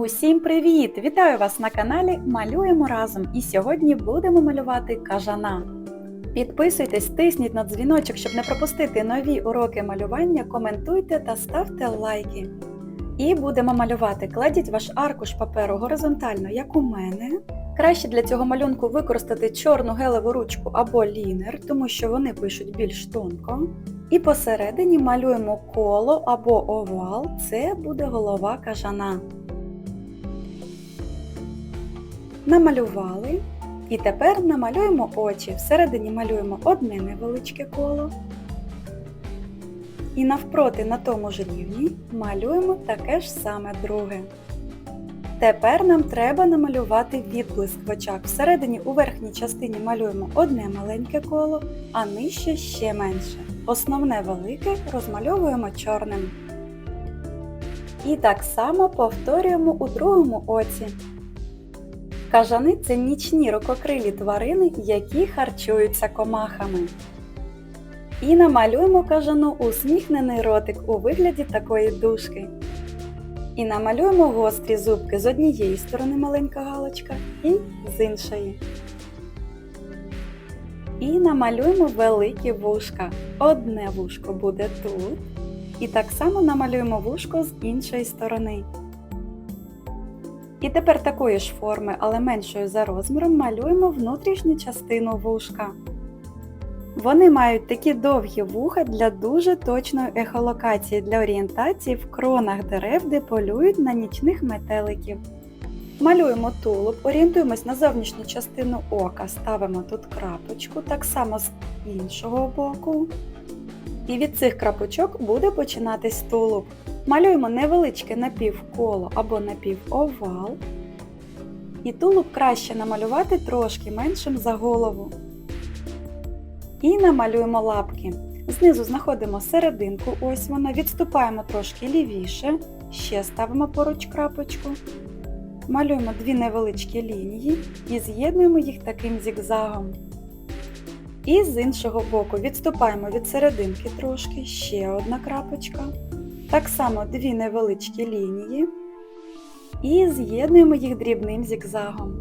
Усім привіт! Вітаю вас на каналі Малюємо разом і сьогодні будемо малювати кажана. Підписуйтесь, тисніть на дзвіночок, щоб не пропустити нові уроки малювання, коментуйте та ставте лайки. І будемо малювати. Кладіть ваш аркуш паперу горизонтально, як у мене. Краще для цього малюнку використати чорну гелеву ручку або лінер, тому що вони пишуть більш тонко. І посередині малюємо коло або овал, це буде голова кажана. Намалювали. І тепер намалюємо очі. Всередині малюємо одне невеличке коло. І навпроти на тому ж рівні малюємо таке ж саме друге. Тепер нам треба намалювати відблиск в очах. Всередині у верхній частині малюємо одне маленьке коло, а нижче ще менше. Основне велике розмальовуємо чорним. І так само повторюємо у другому оці. Кажани це нічні рукокрилі тварини, які харчуються комахами. І намалюємо кажану усміхнений ротик у вигляді такої дужки. І намалюємо гострі зубки з однієї сторони маленька галочка і з іншої. І намалюємо великі вушка. Одне вушко буде тут. І так само намалюємо вушко з іншої сторони. І тепер такої ж форми, але меншою за розміром, малюємо внутрішню частину вушка. Вони мають такі довгі вуха для дуже точної ехолокації для орієнтації в кронах дерев, де полюють на нічних метеликів. Малюємо тулуб, орієнтуємось на зовнішню частину ока, ставимо тут крапочку, так само з іншого боку. І від цих крапочок буде починатись тулуб. Малюємо невеличке напівколо або напівовал. І тулуб краще намалювати трошки меншим за голову. І намалюємо лапки. Знизу знаходимо серединку, ось вона, відступаємо трошки лівіше, ще ставимо поруч крапочку. Малюємо дві невеличкі лінії і з'єднуємо їх таким зігзагом. І з іншого боку відступаємо від серединки трошки, ще одна крапочка. Так само дві невеличкі лінії і з'єднуємо їх дрібним зігзагом.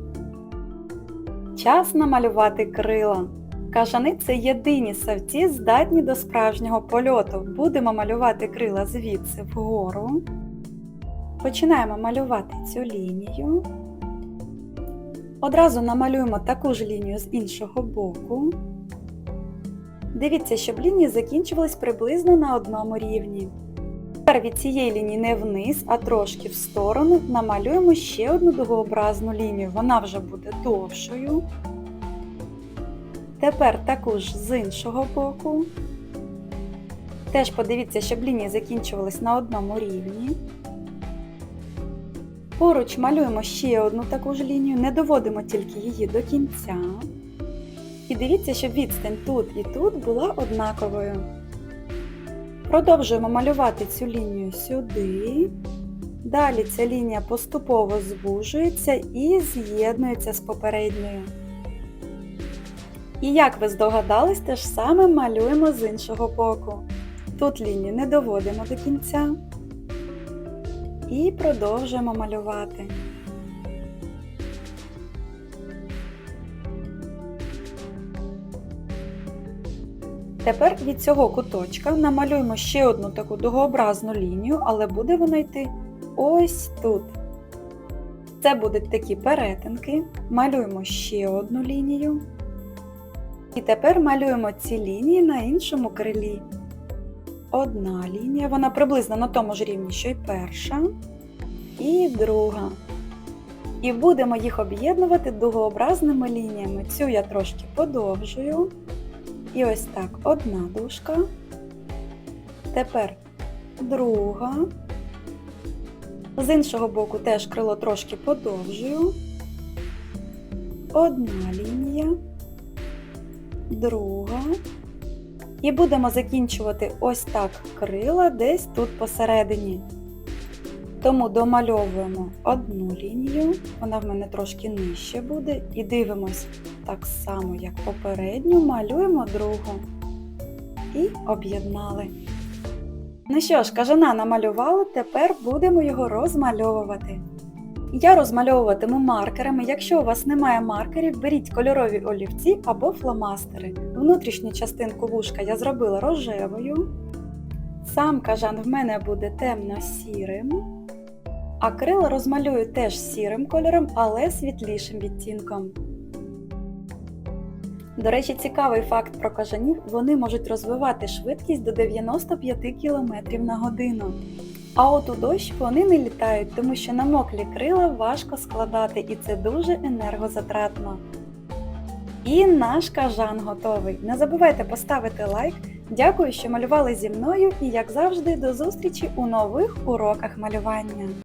Час намалювати крила. Кажани це єдині савці, здатні до справжнього польоту. Будемо малювати крила звідси вгору. Починаємо малювати цю лінію. Одразу намалюємо таку ж лінію з іншого боку. Дивіться, щоб лінії закінчувались приблизно на одному рівні. Тепер від цієї лінії не вниз, а трошки в сторону намалюємо ще одну дугообразну лінію. Вона вже буде довшою. Тепер таку ж з іншого боку. Теж подивіться, щоб лінії закінчувались на одному рівні. Поруч малюємо ще одну таку ж лінію, не доводимо тільки її до кінця. І дивіться, щоб відстань тут і тут була однаковою. Продовжуємо малювати цю лінію сюди. Далі ця лінія поступово звужується і з'єднується з попередньою. І як ви здогадались, те ж саме малюємо з іншого боку. Тут лінію не доводимо до кінця. І продовжуємо малювати. Тепер від цього куточка намалюємо ще одну таку дугообразну лінію, але буде вона йти ось тут. Це будуть такі перетинки. Малюємо ще одну лінію. І тепер малюємо ці лінії на іншому крилі. Одна лінія, вона приблизно на тому ж рівні, що й перша. І друга. І будемо їх об'єднувати дугообразними лініями. Цю я трошки подовжую. І ось так одна дужка. Тепер друга. З іншого боку теж крило трошки подовжую. Одна лінія, друга. І будемо закінчувати ось так крила десь тут посередині. Тому домальовуємо одну лінію, вона в мене трошки нижче буде, і дивимось так само, як попередню, малюємо другу і об'єднали. Ну що ж, кажана намалювали, тепер будемо його розмальовувати. Я розмальовуватиму маркерами. Якщо у вас немає маркерів, беріть кольорові олівці або фломастери. Внутрішню частинку вушка я зробила рожевою. Сам кажан в мене буде темно-сірим. А крила розмалюю теж сірим кольором, але світлішим відтінком. До речі, цікавий факт про кажанів, вони можуть розвивати швидкість до 95 км на годину. А от у дощ вони не літають, тому що намоклі крила важко складати і це дуже енергозатратно. І наш кажан готовий. Не забувайте поставити лайк. Дякую, що малювали зі мною і, як завжди, до зустрічі у нових уроках малювання.